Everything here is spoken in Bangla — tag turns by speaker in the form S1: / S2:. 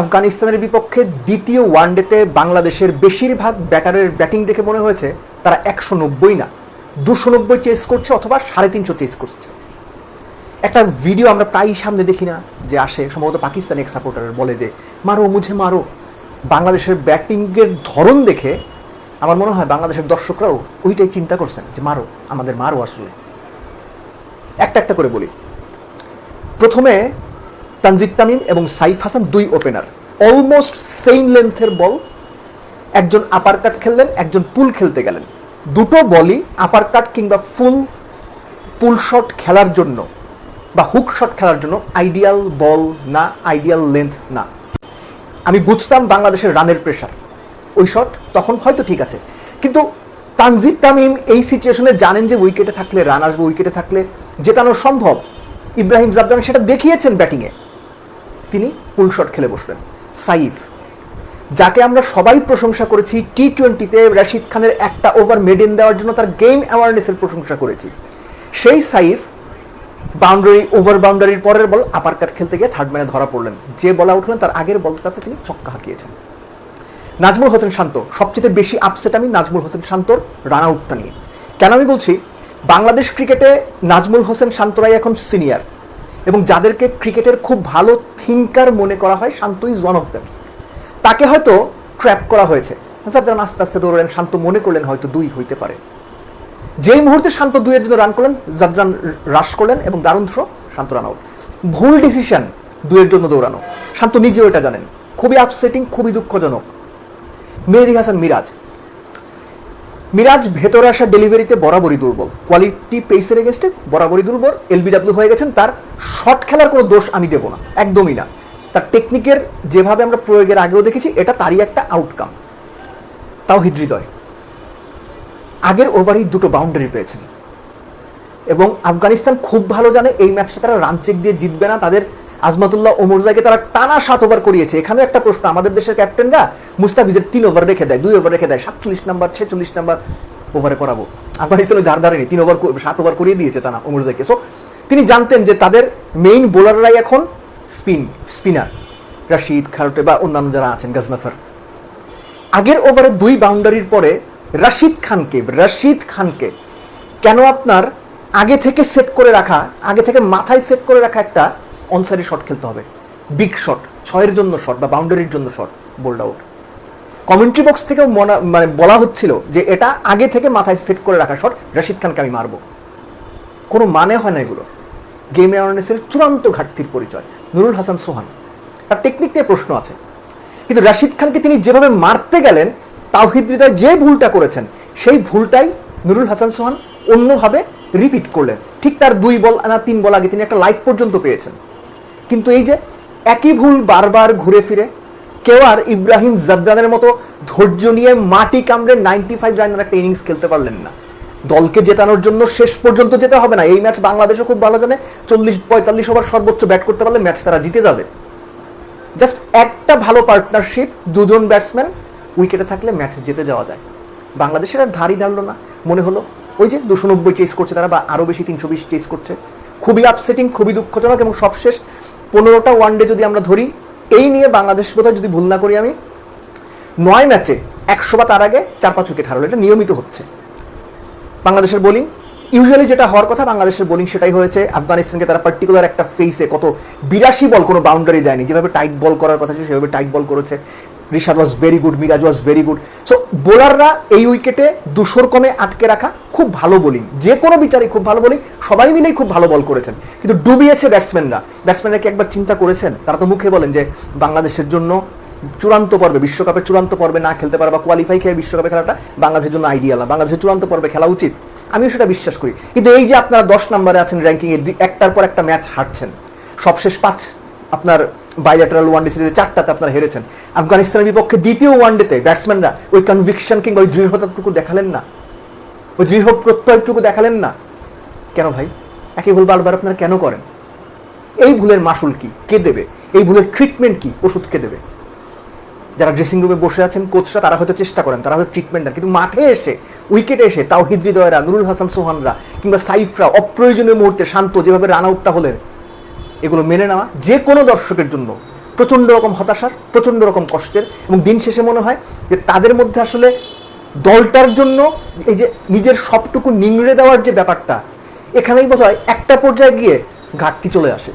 S1: আফগানিস্তানের বিপক্ষে দ্বিতীয় ওয়ানডেতে বাংলাদেশের বেশিরভাগ ব্যাটারের ব্যাটিং দেখে মনে হয়েছে তারা একশো নব্বই না, দুশো নব্বই চেস করছে অথবা সাড়ে তিনশো চেস করছে। একটা ভিডিও আমরা প্রায়ই সামনে দেখি না যে আসে, সম্ভবত পাকিস্তানি এক সাপোর্টারের বলে যে, মারো, মুঝে মারো। বাংলাদেশের ব্যাটিংয়ের ধরন দেখে আমার মনে হয় বাংলাদেশের দর্শকরাও ওইটাই চিন্তা করছেন যে, মারো, আমাদের মারো আসলে। একটা একটা করে বলি। প্রথমে তানজিদ তামিম এবং সাইফ হাসান দুই ওপেনার অলমোস্ট সেম লেন্থের বল একজন আপার কাট খেললেন, একজন পুল খেলতে গেলেন। দুটো বলই আপার কাট কিংবা ফুল পুল শট খেলার জন্য বা হুক শট খেলার জন্য আইডিয়াল বল না আইডিয়াল লেন্থ না। আমি বুঝতাম বাংলাদেশের রানের প্রেশার ওই শট তখন হয়তো ঠিক আছে। কিন্তু তানজিদ তামিম এই সিচুয়েশনে জানেন যে উইকেটে থাকলে রান আসবে উইকেটে থাকলে জেতানো সম্ভব। ইব্রাহিম জাবদান সেটা দেখিয়েছেন ব্যাটিংয়ে তিনি পুল শট খেলে বসলেন। সাইফ, যাকে আমরা সবাই প্রশংসা করেছি টি টোয়েন্টিতে রাশিদ খানের একটা ওভার মেডেন দেওয়ার জন্য তার গেম অ্যাওয়ারনেসের প্রশংসা করেছি। সেই সাইফ বাউন্ডারি ওভার বাউন্ডারির পরের বল আপার কাট খেলতে গিয়ে থার্ড ম্যানে ধরা পড়লেন। যে বলা উঠলেন তার আগের বলটাতে তিনি ছক্কা হাঁকিয়েছেন। নাজমুল হোসেন শান্ত, সবচেয়ে বেশি আপসেট আমি নাজমুল হোসেন শান্তর রান আউটটা নিয়ে। কেন আমি বলছি, বাংলাদেশ ক্রিকেটে নাজমুল হোসেন শান্তরাই এখন সিনিয়র এবং যাদেরকে ক্রিকেটের খুব ভালো থিঙ্কার মনে করা হয়, Shanto is one of them তাকে হয়তো ট্র্যাপ করা হয়েছে। জাবদান আস্তে আস্তে দৌড়লেন, শান্ত মনে করলেন হয়তো দুই হইতে পারে। যেই মুহূর্তে শান্ত দুইয়ের জন্য রান করলেন, জাদরান রাশ করলেন এবং দারুণ থ্রো শান্ত রান আউট ভুল ডিসিশন দুইয়ের জন্য দৌড়ানো। শান্ত নিজেও এটা জানেন। খুবই আপসেটিং খুবই দুঃখজনক। মেহেদি হাসান মিরাজ মিরাজ ভেতরে আসা ডেলিভারিতে বরাবরই দুর্বল। কোয়ালিটি পেসের এগেস্টে বরাবরই দুর্বল। এলবিডাব্লিউ হয়ে গেছেন, তার শর্ট খেলার কোনো দোষ আমি দেবো না, একদমই না। তার টেকনিকের যেভাবে আমরা প্রয়োগের আগেও দেখেছি, এটা তারই একটা আউটকাম তাও হৃদয়, আগের ওভারেই দুটো বাউন্ডারি পেয়েছেন। এবং আফগানিস্তান খুব ভালো জানে, এই ম্যাচটা তারা রান চেক দিয়ে জিতবে না, তাদের আজমাতুল্লাহ ওমরজাইকে তারা টানা সাত ওভার করিয়েছে। এখানে একটা প্রশ্ন, আমাদের দেশের ক্যাপ্টেনরা মুস্তাফিজের তিন ওভার রেখে দেয়, দুই ওভার রেখে দেয়, সাতচল্লিশ নাম্বার ছেচল্লিশ নাম্বার ওভারে করাবো। আফগানিস্তান ওই ধার ধারেনি, তিন ওভার সাত ওভার করিয়ে দিয়েছে টানা ওমরজাইকে সো তিনি জানতেন যে তাদের মেইন বোলাররাই এখন স্পিন স্পিনার রাশিদ, খারুটে বা অন্যান্য যারা আছেন, গাজনাফার। আগের ওভারে দুই বাউন্ডারির পরে রাশিদ খানকে রাশিদ খানকে কেন আপনার আগে থেকে সেট করে রাখা, আগে থেকে মাথায় সেট করে রাখা একটা অনসারি শট খেলতে হবে। বিগ শট ছয়ের জন্য শট বা বাউন্ডারির জন্য shot bowled out commentary box থেকেও মনা- বলা হচ্ছিল যে এটা আগে থেকে মাথায় সেট করে রাখা শট রাশিদ খানকে আমি মারবো। কোনো মানে হয় না এগুলো। গেম অ্যাওয়ারনেসের চূড়ান্ত ঘাটতির পরিচয়। নুরুল হাসান সোহান। তার টেকনিক নিয়ে প্রশ্ন আছে। কিন্তু রাশিদ খানকে তিনি যেভাবে মারতে গেলেন, তাওহিদ হৃদয় যে ভুলটা করেছেন, সেই ভুলটাই নুরুল হাসান সোহান অন্যভাবে রিপিট করলেন। ঠিক তার দুই বল না তিন বল আগে তিনি একটা লাইফ পর্যন্ত পেয়েছেন। কিন্তু এই যে একই ভুল বারবার ঘুরে ফিরে, কেউ আর ইব্রাহিম জাবদানের মতো ধৈর্য নিয়ে মাটি কামড়ে নাইনটি ফাইভ রানের একটা ইনিংস খেলতে পারলেন না। দলকে জেতানোর জন্য শেষ পর্যন্ত যেতে হবে না। এই ম্যাচ বাংলাদেশও খুব ভালো জানে, চল্লিশ, পঁয়তাল্লিশ ওভার সর্বোচ্চ ব্যাট করতে পারলে ম্যাচ তারা জিতে যাবে। জাস্ট একটা ভালো পার্টনারশিপ দুজন ব্যাটসম্যান উইকেটে থাকলে ম্যাচ জিতে যাওয়া যায়। বাংলাদেশের আর ধারই দাঁড়লো না। মনে হলো ওই যে দুশো নব্বই চেস করছে তারা, বা আরও বেশি তিনশো বিশ চেস করছে। খুবই আপসেটিং খুবই দুঃখজনক এবং সবশেষ পনেরোটা ওয়ানডে যদি আমরা ধরি, এই নিয়ে বাংলাদেশ বোধহয় যদি ভুল না করি আমি, নয় ম্যাচে একশো বা তার আগে চার পাঁচ উইকেট হারালো, এটা নিয়মিত হচ্ছে। বাংলাদেশের বোলিং ইউজুয়ালি যেটা হওয়ার কথা বাংলাদেশের বোলিং সেটাই হয়েছে। আফগানিস্তানকে তারা পার্টিকুলার একটা ফেসে কত বিরাশি বল কোনো বাউন্ডারি দেয়নি, যেভাবে টাইট বল করার কথা ছিল, সেভাবে টাইট বল করেছে। Rishad was very good Miraj was very good so বোলাররা এই উইকেটে দুশোর কমে আটকে রাখা খুব ভালো বোলিং যে কোনো বিচারই খুব ভালো বোলিং সবাই মিলেই খুব ভালো বল করেছেন। কিন্তু ডুবিয়েছে ব্যাটসম্যানরা ব্যাটসম্যানরা কি একবার চিন্তা করেছেন? তারা তো মুখে বলেন যে বাংলাদেশের জন্য চূড়ান্ত পর্বে, বিশ্বকাপের চূড়ান্ত পর্বে না খেলতে পারা বা কোয়ালিফাই খেয়ে বিশ্বকাপে খেলাটা বাংলাদেশের জন্য আইডিয়াল না। বাংলাদেশের চূড়ান্ত পর্বে খেলা উচিত। আমিও সেটা বিশ্বাস করি। কিন্তু এই যে আপনারা দশ নম্বরে আছেন র্যাঙ্কিংয়ে একটার পর একটা ম্যাচ হারছেন। সবশেষ পাঁচ আপনার বাইলেটারাল ওয়ানডে সিরিজে চারটাতে আপনারা হেরেছেন। আফগানিস্তানের বিপক্ষে দ্বিতীয় ওয়ানডেতে ব্যাটসম্যানরা ওই কনভিকশন কিংবা ওই দৃঢ়তাটুকু দেখালেন না। ওই দৃঢ় প্রত্যয়টুকু দেখালেন না। কেন ভাই? একই ভুল বারবার আপনারা কেন করেন? এই ভুলের মাসুল কি? কে দেবে? এই ভুলের ট্রিটমেন্ট কি? ওষুধ কে দেবে? যারা ড্রেসিং রুমে বসে আছেন, কোচরা, তারা হয়তো চেষ্টা করেন, তারা হয়তো ট্রিটমেন্ট দেন, কিন্তু মাঠে এসে উইকেটে এসে তাও হৃদয়রা, নুরুল হাসান সোহানরা কিংবা সাইফরা অপ্রয়োজনীয় মুহূর্তে শান্ত, যেভাবে রান আউটটা হলেন এগুলো মেনে নেওয়া যে কোনো দর্শকের জন্য। প্রচণ্ড রকম হতাশার, প্রচণ্ড রকম কষ্টের এবং দিন শেষে মনে হয় যে তাদের মধ্যে আসলে দলটার জন্য এই যে নিজের সবটুকু নিংড়ে দেওয়ার যে ব্যাপারটা, এখানেই বোধ হয় একটা পর্যায়ে গিয়ে ঘাটতি চলে আসে।